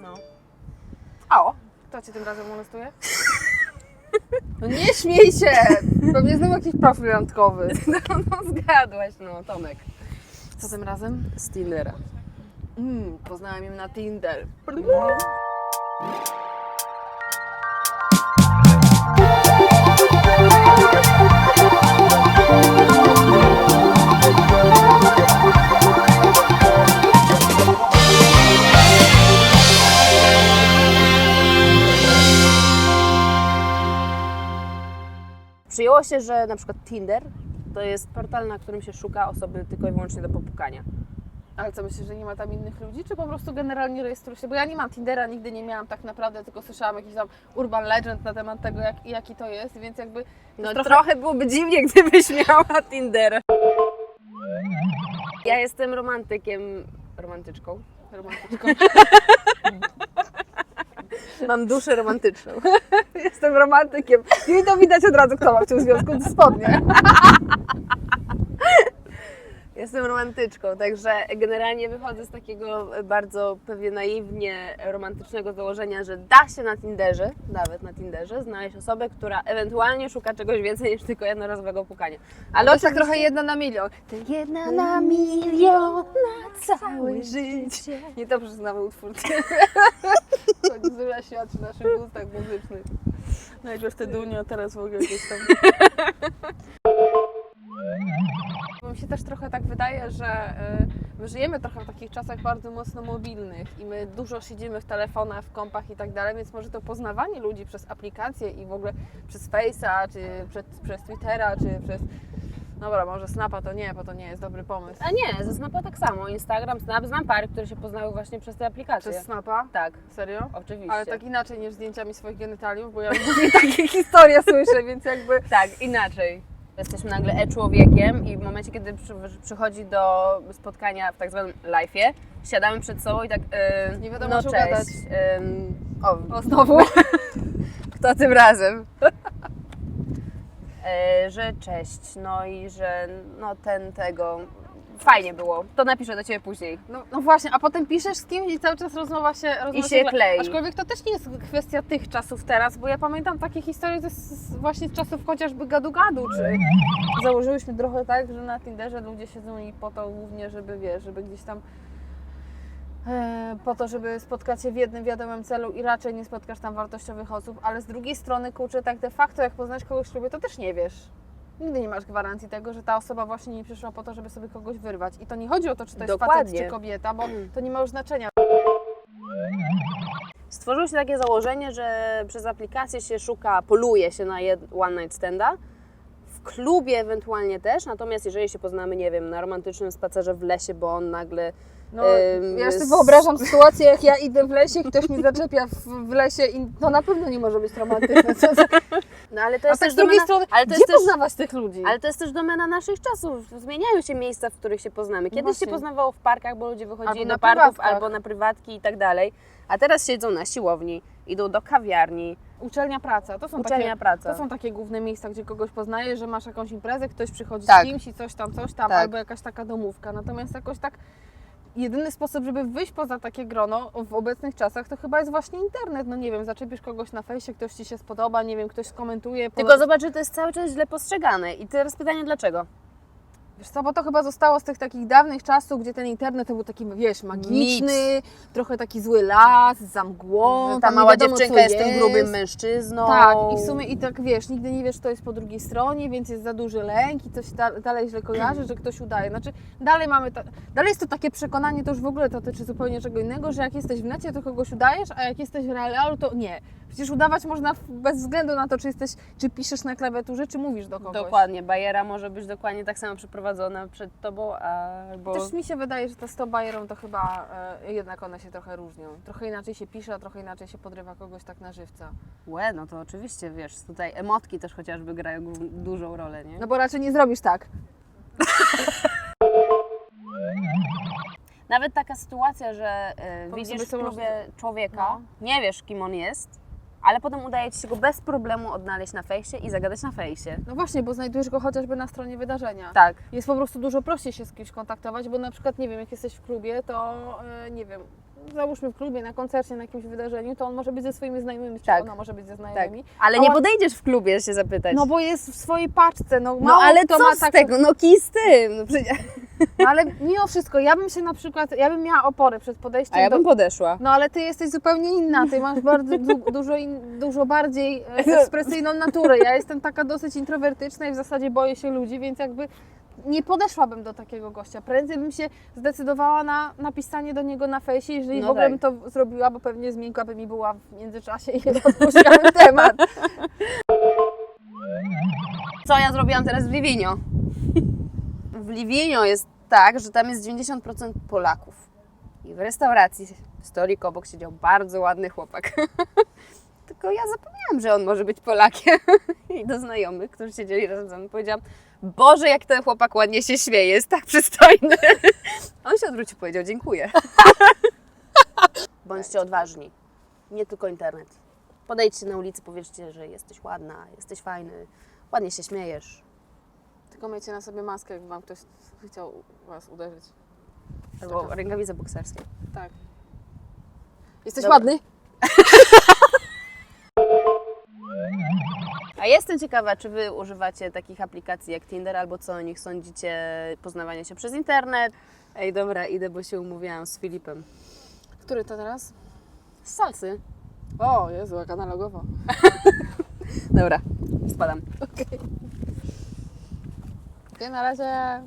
No. O, kto cię tym razem molestuje? No nie śmiej się! Pewnie znowu jakiś profil randkowy. No, no zgadłaś, no Tomek. Co tym razem? Z Tindera. Mm, poznałam ją na Tinder. Przyjęło się, że na przykład Tinder to jest portal, na którym się szuka osoby tylko i wyłącznie do popukania. Ale co myślisz, że nie ma tam innych ludzi, czy po prostu generalnie rejestruje się? Bo ja nie mam Tindera, nigdy nie miałam tak naprawdę, tylko słyszałam jakiś tam urban legend na temat tego, jak, jaki to jest, więc jakby... No jest trochę... byłoby dziwnie, gdybyś miała Tindera. Ja jestem romantykiem, romantyczką. romantyczką. Mam duszę romantyczną. Jestem romantykiem. I to widać od razu, kto ma w tym związku spodnie. Jestem romantyczką, także generalnie wychodzę z takiego bardzo pewnie naiwnie romantycznego założenia, że da się na Tinderze, nawet na Tinderze, znaleźć osobę, która ewentualnie szuka czegoś więcej niż tylko jednorazowego pukania. Ale to tak oczywiście- trochę jedna na milion. To jedna na milion na całe życie. Nie to przyznamy utwór. Zula świat w naszych gustach muzycznych. Najpierw te Dunio, teraz w ogóle gdzieś tam. Bo mi się też trochę tak wydaje, że y, my żyjemy trochę w takich czasach bardzo mocno mobilnych i my dużo siedzimy w telefonach, w kompach i tak dalej, więc może to poznawanie ludzi przez aplikacje i w ogóle przez Face'a, czy przez, przez Twittera, czy przez... Dobra, może Snapa to nie, bo to nie jest dobry pomysł. A nie, ze Snapa tak samo. Instagram, Snap, znam pary, które się poznały właśnie przez te aplikacje. Przez Snapa? Tak, Serio? oczywiście. Ale tak inaczej niż zdjęciami swoich genitaliów, bo ja głównie takie historie słyszę, więc jakby... Tak, inaczej. Jesteśmy nagle e-człowiekiem i w momencie, kiedy przy, przychodzi do spotkania w tak zwanym live'ie, siadamy przed sobą i tak, yy, Nie wiadomo, no cześć. gadać. Ym, o, O, znowu? kto tym razem? Yy, że cześć, no i że no ten, tego, fajnie było. To napiszę do Ciebie później. No, no właśnie, a potem piszesz z kimś i cały czas rozmowa się rozmowa się gle- klei. Aczkolwiek to też nie jest kwestia tych czasów teraz, bo ja pamiętam takie historie z, z, właśnie z czasów chociażby gadu-gadu, czy założyłyśmy trochę tak, że na Tinderze ludzie siedzą i po to głównie, żeby wiesz, żeby gdzieś tam e, po to, żeby spotkać się w jednym wiadomym celu i raczej nie spotkasz tam wartościowych osób, ale z drugiej strony, kurczę, tak de facto jak poznać kogoś w klubie, to też nie wiesz. Nigdy nie masz gwarancji tego, że ta osoba właśnie nie przyszła po to, żeby sobie kogoś wyrwać. I to nie chodzi o to, czy to jest facet, Dokładnie. czy kobieta, bo to nie ma już znaczenia. Stworzyło się takie założenie, że przez aplikację się szuka, poluje się na one night standa. W klubie ewentualnie też, natomiast jeżeli się poznamy, nie wiem, na romantycznym spacerze w lesie, bo on nagle No, ja sobie wyobrażam sytuację, jak ja idę w lesie i ktoś mnie zaczepia w, w lesie i to na pewno nie może być. Co za... No ale to A jest tak też z drugiej domena, strony, ale to gdzie jest też, poznawać tych ludzi? ale to jest też domena naszych czasów. Zmieniają się miejsca, w których się poznamy. Kiedyś się No właśnie. poznawało w parkach, bo ludzie wychodzili Albo do parków prywatkach. albo na prywatki i tak dalej. A teraz siedzą na siłowni, idą do kawiarni, Uczelnia, praca, to są, uczelnia, takie, praca. to są takie główne miejsca, gdzie kogoś poznajesz, że masz jakąś imprezę, ktoś przychodzi Tak. z kimś i coś tam, coś tam, Tak. albo jakaś taka domówka. Natomiast jakoś tak jedyny sposób, żeby wyjść poza takie grono w obecnych czasach, to chyba jest właśnie internet. No nie wiem, zaczepisz kogoś na fejsie, ktoś Ci się spodoba, nie wiem, ktoś skomentuje. Tylko zobacz, że to jest cały czas źle postrzegane. I teraz pytanie dlaczego? Wiesz co, bo to chyba zostało z tych takich dawnych czasów, gdzie ten internet to był taki, wiesz, magiczny, trochę taki zły las, za mgłą. ta tam nie mała wiadomo, dziewczynka co jest tym grubym mężczyzną. Tak, i w sumie i tak wiesz, nigdy nie wiesz, kto jest po drugiej stronie, więc jest za duży lęk i coś da, dalej źle kojarzy, że ktoś udaje. Znaczy, dalej mamy, ta, dalej jest to takie przekonanie, to już w ogóle to dotyczy zupełnie czego innego, że jak jesteś w necie, to kogoś udajesz, a jak jesteś w realu, to nie. Przecież udawać można bez względu na to, czy jesteś, czy piszesz na klawiaturze, czy mówisz do kogoś. Dokładnie, bajera może być dokładnie tak samo przeprowadzona przed tobą, albo... Też mi się wydaje, że to z tą bajerą to chyba e, jednak one się trochę różnią. Trochę inaczej się pisze, a trochę inaczej się podrywa kogoś tak na żywca. Łe, no to oczywiście, wiesz, tutaj emotki też chociażby grają dużą rolę, nie? No bo raczej nie zrobisz tak. Nawet taka sytuacja, że Powiedz widzisz w klubie człowieka, No. nie wiesz kim on jest, ale potem udaje Ci się go bez problemu odnaleźć na fejsie i zagadać na fejsie. No właśnie, bo znajdujesz go chociażby na stronie wydarzenia. Tak. Jest po prostu dużo prościej się z kimś kontaktować, bo na przykład, nie wiem, jak jesteś w klubie, to e, nie wiem, załóżmy w klubie, na koncercie, na jakimś wydarzeniu, to on może być ze swoimi znajomymi, czy Tak. ona może być ze Tak. znajomymi. Ale A nie on- podejdziesz w klubie się zapytać. No bo jest w swojej paczce, no, No ale co ma z taką- tego? No kij z tym. No przecież... No ale mimo wszystko, ja bym się na przykład, ja bym miała opory przed podejściem A ja do... bym podeszła. No ale ty jesteś zupełnie inna, ty masz bardzo du- dużo, in, dużo bardziej e, ekspresyjną naturę. Ja jestem taka dosyć introwertyczna i w zasadzie boję się ludzi, więc jakby nie podeszłabym do takiego gościa. Prędzej bym się zdecydowała na napisanie do niego na fejsie, jeżeli No w ogóle tak. bym to zrobiła, bo pewnie zmiękłaby mi była w międzyczasie i odpuszczałam temat. Co ja zrobiłam teraz w Liwinio? W Liwinio jest tak, że tam jest 90% Polaków. I w restauracji, stolik obok siedział bardzo ładny chłopak. Tylko ja zapomniałam, że on może być Polakiem. I do znajomych, którzy siedzieli razem ze mną, powiedziałam Boże, jak ten chłopak ładnie się śmieje, jest tak przystojny. On się odwrócił i powiedział dziękuję. Bądźcie odważni. Nie tylko internet. Podejdźcie na ulicy, powiedzcie, że jesteś ładna, jesteś fajny, ładnie się śmiejesz. Tylko miejcie na sobie maskę, jakby wam ktoś chciał was uderzyć. Albo rękawice bokserskie. Tak. Jesteś Dobra. ładny? A jestem ciekawa, czy Wy używacie takich aplikacji jak Tinder, albo co o nich sądzicie, poznawanie się przez internet. Ej, dobra, idę, bo się umówiłam z Filipem. Który to teraz? Z salsy. O, Jezu, jak analogowo. Dobra, spadam. 오케이, okay, 나라샤.